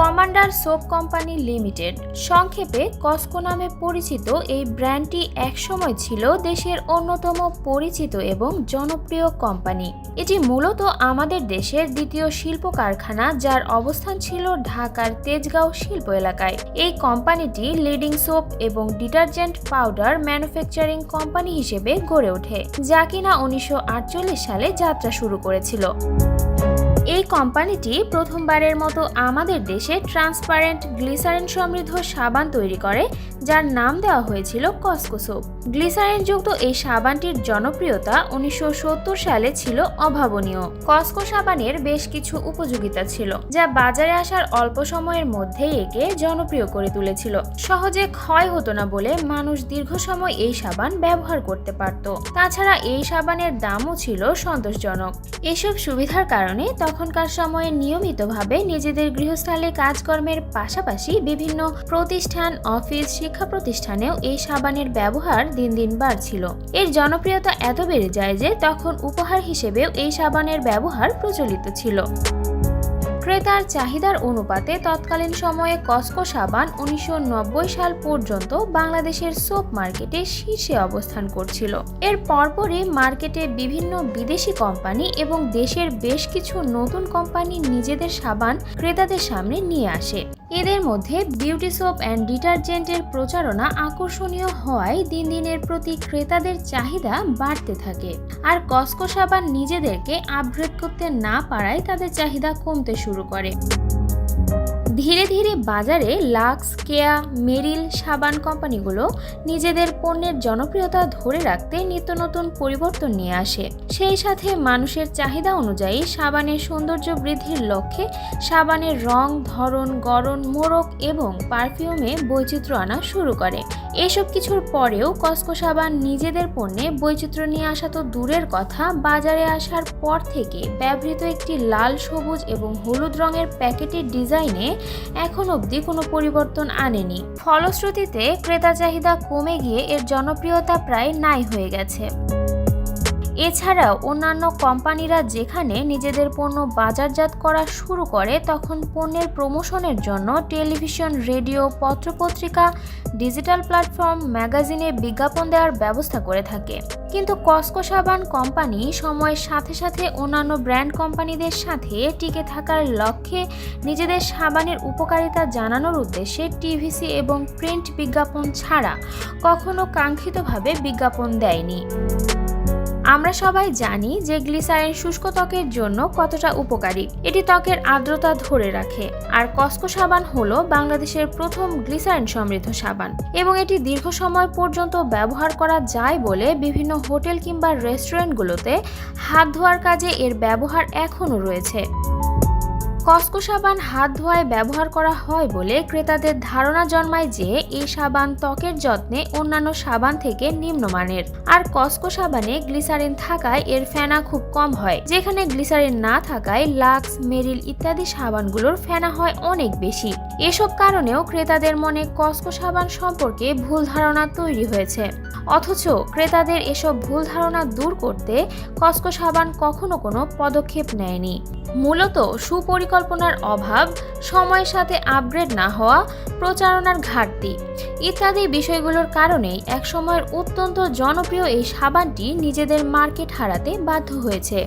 Commander soap company limited, সংক্ষেপে কসকো নামে পরিচিত এই ব্র্যান্ডটি একসময় ছিল দেশের অন্যতম পরিচিত এবং জনপ্রিয় কোম্পানি। এটি মূলত আমাদের দেশের দ্বিতীয় শিল্প কারখানা যার অবস্থান ছিল ঢাকার তেজগাঁও শিল্প এলাকায়। এই কোম্পানিটি লিডিং সোপ এবং ডিটারজেন্ট পাউডার ম্যানুফ্যাকচারিং কোম্পানি হিসেবে গড়ে ওঠে, যা কিনা উনিশশো আটচল্লিশ সালে যাত্রা শুরু করেছিল। এই কোম্পানিটি প্রথমবারের মতো আমাদের দেশে ট্রান্সপারেন্ট গ্লিসারিন সমৃদ্ধ সাবান তৈরি করে, যার নাম দেওয়া হয়েছিল কসকো সোপ। গ্লিসারিনযুক্ত এই সাবানটির জনপ্রিয়তা উনিশশো সত্তর সালে ছিল অভাবনীয়। কসকো সাবানের বেশ কিছু উপযোগিতা ছিল, যা বাজারে আসার অল্প সময়ের মধ্যেই একে জনপ্রিয় করে তুলেছিল। সহজে ক্ষয় হতো না বলে মানুষ দীর্ঘ সময় এই সাবান ব্যবহার করতে পারত। তাছাড়া এই সাবানের দামও ছিল সন্তোষজনক। এসব সুবিধার কারণে তখনকার সময়ে নিয়মিতভাবে নিজেদের গৃহস্থালে কাজকর্মের পাশাপাশি বিভিন্ন প্রতিষ্ঠান, অফিস, শিক্ষা প্রতিষ্ঠানেও এই সাবানের ব্যবহার দিন দিন বাড়ছিল। এর জনপ্রিয়তা এত বেড়ে যায় যে তখন উপহার হিসেবেও এই সাবানের ব্যবহার প্রচলিত ছিল। ক্রেতার চাহিদার অনুপাতে তৎকালীন সময়ে কসকো সাবান উনিশশো নব্বই সাল পর্যন্ত বাংলাদেশের সোপ মার্কেটে শীর্ষে অবস্থান করছিল। এর পরপরই মার্কেটে বিভিন্ন বিদেশি কোম্পানি এবং দেশের বেশ কিছু নতুন কোম্পানি নিজেদের সাবান ক্রেতাদের সামনে নিয়ে আসে। এদের মধ্যে বিউটি সোপ অ্যান্ড ডিটারজেন্টের প্রচারণা আকর্ষণীয় হওয়ায় দিন দিনের প্রতি ক্রেতাদের চাহিদা বাড়তে থাকে। আর কসকো সাবান নিজেদেরকে আপগ্রেড করতে না পারায় তাদের চাহিদা কমতে শুরু করে। ধীরে ধীরে বাজারে লাক্স, কেয়া, মেরিল, সাবান কোম্পানিগুলো নিজেদের পণ্যের জনপ্রিয়তা ধরে রাখতে নিত্য নতুন পরিবর্তন নিয়ে আসে। সেই সাথে মানুষের চাহিদা অনুযায়ী সাবানের সৌন্দর্য বৃদ্ধির লক্ষ্যে সাবানের রং, ধরন, গড়ন, মোড়ক এবং পারফিউমে বৈচিত্র্য আনা শুরু করে। এসব কিছুর পরেও কসকো সাবান নিজেদের পণ্যে বৈচিত্র্য নিয়ে আসা তো দূরের কথা, বাজারে আসার পর থেকে ব্যবহৃত একটি লাল, সবুজ এবং হলুদ রঙের প্যাকেটের ডিজাইনে এখন অবধি কোনো পরিবর্তন আনেনি। ফলশ্রুতিতে ক্রেতা চাহিদা কমে গিয়ে এর জনপ্রিয়তা প্রায় নাই হয়ে গেছে। এছাড়াও অন্যান্য কোম্পানিরা যেখানে নিজেদের পণ্য বাজারজাত করা শুরু করে, তখন পণ্যের প্রমোশনের জন্য টেলিভিশন, রেডিও, পত্রপত্রিকা, ডিজিটাল প্ল্যাটফর্ম, ম্যাগাজিনে বিজ্ঞাপন দেওয়ার ব্যবস্থা করে থাকে। কিন্তু কসকো সাবান কোম্পানি সময়ের সাথে সাথে অন্যান্য ব্র্যান্ড কোম্পানিদের সাথে টিকে থাকার লক্ষ্যে নিজেদের সাবানের উপকারিতা জানানোর উদ্দেশ্যে টিভিসি এবং প্রিন্ট বিজ্ঞাপন ছাড়া কখনো কাঙ্ক্ষিতভাবে বিজ্ঞাপন দেয়নি। আমরা সবাই জানি যে গ্লিসারিন শুষ্ক ত্বকের জন্য কতটা উপকারী। এটি ত্বকের আর্দ্রতা ধরে রাখে। আর কসকো সাবান হলো বাংলাদেশের প্রথম গ্লিসারিন সমৃদ্ধ সাবান। এবং এটি দীর্ঘ সময় পর্যন্ত ব্যবহার করা যায় বলে বিভিন্ন হোটেল কিংবা রেস্টুরেন্টগুলোতে হাত ধোয়ার কাজে এর ব্যবহার এখনও রয়েছে। কসকো সাবান হাত ধোয়ায় ব্যবহার করা হয় বলে ক্রেতাদের ধারণা জন্মায় যে এই সাবান ত্বকের যত্নে অন্যান্য সাবান থেকে নিম্নমানের। আর কসকো সাবানে গ্লিসারিন থাকায় এর ফেনা খুব কম হয়। যেখানে গ্লিসারিন না থাকায় লাক্স, মেরিল ইত্যাদি সাবানগুলোর ফেনা হয় অনেক বেশি। এসব কারণেও ক্রেতাদের মনে কসকো সাবান সম্পর্কে ভুল ধারণা তৈরি হয়েছে। অথচ ক্রেতাদের এসব ভুল ধারণা দূর করতে কসকো সাবান কখনো কোনো পদক্ষেপ নেয়নি। মূলত সুপরিকল্পনার অভাব, সময়ের সাথে আপগ্রেড না হওয়া, প্রচারণার ঘাটতি ইত্যাদি বিষয়গুলোর কারণেই একসময়ের অত্যন্ত জনপ্রিয় এই সাবানটি নিজেদের মার্কেট হারাতে বাধ্য হয়েছে।